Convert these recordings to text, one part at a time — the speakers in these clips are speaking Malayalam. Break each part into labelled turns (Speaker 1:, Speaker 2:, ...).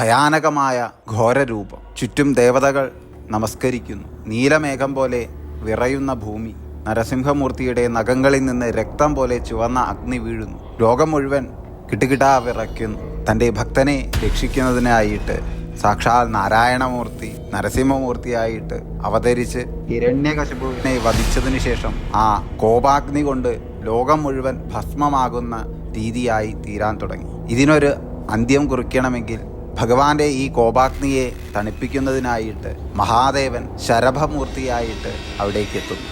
Speaker 1: ഭയാനകമായ ഘോരരൂപം. ചുറ്റും ദേവതകൾ നമസ്കരിക്കുന്നു. നീലമേഘം പോലെ വിറയുന്ന ഭൂമി. നരസിംഹമൂർത്തിയുടെ നഖങ്ങളിൽ നിന്ന് രക്തം പോലെ ചുവന്ന അഗ്നി വീഴുന്നു. ലോകം മുഴുവൻ കിട്ടുകിട്ടാ വിറയ്ക്കുന്നു തന്റെ ഭക്തനെ രക്ഷിക്കുന്നതിനായിട്ട് സാക്ഷാൽ നാരായണമൂർത്തി നരസിംഹമൂർത്തിയായിട്ട് അവതരിച്ച് ഹിരണ്യകശിപുവിനെ വധിച്ചതിനു ശേഷം ആ കോപാഗ്നി കൊണ്ട് ലോകം മുഴുവൻ ഭസ്മമാകുന്ന രീതിയായി തീരാൻ തുടങ്ങി. ഇതിനൊരു അന്ത്യം കുറിക്കണമെങ്കിൽ ഭഗവാന്റെ ഈ കോപാഗ്നിയെ തണുപ്പിക്കുന്നതിനായിട്ട് മഹാദേവൻ ശരഭമൂർത്തിയായിട്ട് അവിടേക്ക് എത്തുന്നു.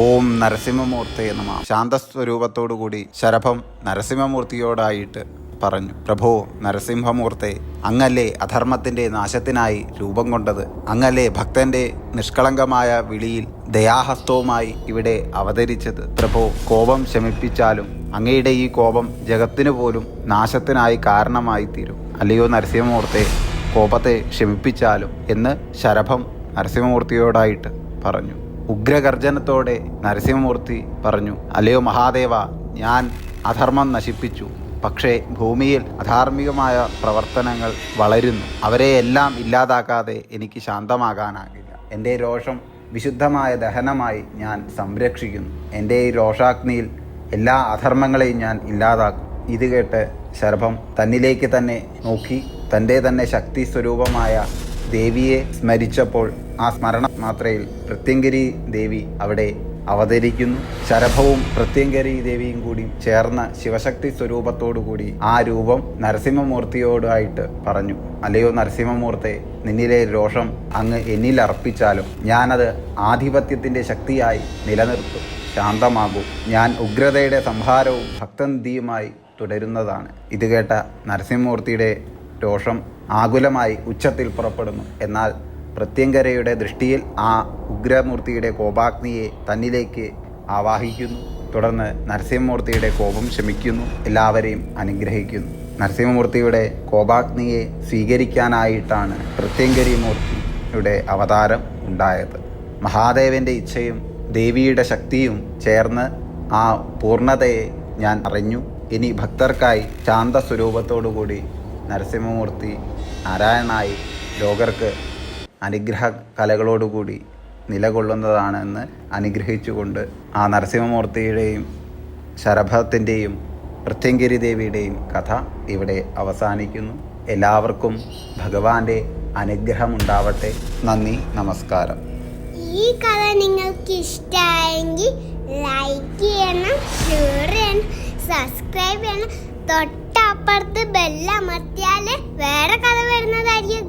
Speaker 1: ഓം നരസിംഹമൂർത്തി നമ. ശാന്തസ്വരൂപത്തോടുകൂടി ശരഭം നരസിംഹമൂർത്തിയോടായിട്ട് പറഞ്ഞു പ്രഭോ നരസിംഹമൂർത്തെ അങ്ങല്ലേ അധർമ്മത്തിന്റെ നാശത്തിനായി രൂപം കൊണ്ടത്? അങ്ങല്ലേ ഭക്തന്റെ നിഷ്കളങ്കമായ വിളിയിൽ ദയാഹസ്തവുമായി ഇവിടെ അവതരിച്ചത്. പ്രഭോ കോപം ശമിപ്പിച്ചാലും അങ്ങയുടെ ഈ കോപം ജഗത്തിനു പോലും നാശത്തിനായി കാരണമായി തീരും അല്ലയോ നരസിംഹമൂർത്തെ കോപത്തെ ക്ഷമിപ്പിച്ചാലും എന്ന് ശരഭം നരസിംഹമൂർത്തിയോടായിട്ട് പറഞ്ഞു. ഉഗ്രഗർജനത്തോടെ നരസിംഹമൂർത്തി പറഞ്ഞു അല്ലയോ മഹാദേവ ഞാൻ അധർമ്മം നശിപ്പിച്ചു. പക്ഷേ ഭൂമിയിൽ അധാർമികമായ പ്രവർത്തനങ്ങൾ വളരുന്നു. അവരെ എല്ലാം ഇല്ലാതാക്കാതെ എനിക്ക് ശാന്തമാകാനാകില്ല. എന്റെ രോഷം വിശുദ്ധമായ ദഹനമായി ഞാൻ സംരക്ഷിക്കുന്നു. എന്റെ ഈ രോഷാഗ്നിയിൽ എല്ലാ അധർമ്മങ്ങളെയും ഞാൻ ഇല്ലാതാക്കും. ഇത് കേട്ട് ശർഭം തന്നിലേക്ക് തന്നെ നോക്കി. തന്റെ തന്നെ ശക്തി സ്വരൂപമായ ദേവിയെ സ്മരിച്ചപ്പോൾ ആ സ്മരണ മാത്രയിൽ പ്രത്യങ്കരി ദേവി അവിടെ അവതരിക്കുന്നു. ശരഭവും പ്രത്യങ്കരി ദേവിയും കൂടി ചേർന്ന ശിവശക്തി സ്വരൂപത്തോടുകൂടി ആ രൂപം നരസിംഹമൂർത്തിയോടായിട്ട് പറഞ്ഞു. അല്ലയോ നരസിംഹമൂർത്തെ നിന്നിലെ രോഷം അങ്ങ് എന്നിൽ അർപ്പിച്ചാലും ഞാനത് ആധിപത്യത്തിന്റെ ശക്തിയായി നിലനിർത്തും. ശാന്തമാകൂ. ഞാൻ ഉഗ്രതയുടെ സംഹാരവും ഭക്തനിധിയുമായി തുടരുന്നതാണ്. ഇത് കേട്ട നരസിംഹമൂർത്തിയുടെ രോഷം ആകുലമായി ഉച്ചത്തിൽ പുറപ്പെടുന്നു. എന്നാൽ പ്രത്യങ്കരയുടെ ദൃഷ്ടിയിൽ ആ ഉഗ്രമൂർത്തിയുടെ കോപാഗ്നിയെ തന്നിലേക്ക് ആവാഹിക്കുന്നു. തുടർന്ന് നരസിംഹമൂർത്തിയുടെ കോപം ശമിക്കുന്നു. എല്ലാവരെയും അനുഗ്രഹിക്കുന്നു. നരസിംഹമൂർത്തിയുടെ കോപാഗ്നിയെ സ്വീകരിക്കാനായിട്ടാണ് പ്രത്യങ്കരി മൂർത്തിയുടെ അവതാരം ഉണ്ടായത്. മഹാദേവന്റെ ഇച്ഛയും ദേവിയുടെ ശക്തിയും ചേർന്ന് ആ പൂർണതയെ ഞാൻ അറിഞ്ഞു. ഇനി ഭക്തർക്കായി ശാന്ത സ്വരൂപത്തോടുകൂടി നരസിംഹമൂർത്തി നാരായണായി ലോകർക്ക് അനുഗ്രഹ കലകളോടുകൂടി നിലകൊള്ളുന്നതാണെന്ന് അനുഗ്രഹിച്ചുകൊണ്ട് ആ നരസിംഹമൂർത്തിയുടെയും ശരഭത്തിന്റെയും പ്രത്യങ്കിരി ദേവിയുടെയും കഥ ഇവിടെ അവസാനിക്കുന്നു. എല്ലാവർക്കും ഭഗവാന്റെ അനുഗ്രഹമുണ്ടാവട്ടെ. നന്ദി നമസ്കാരം.
Speaker 2: ഈ കഥ നിങ്ങൾക്ക് ഇഷ്ടമായെങ്കിൽ ലൈക്ക് ചെയ്യണം ഷെയർ ചെയ്യണം സബ്സ്ക്രൈബ് ചെയ്യണം. തൊട്ടപ്പുറത്ത് ബെല്ലമർത്തിയാൽ വേറെ കഥ വരുന്നതായിരിക്കും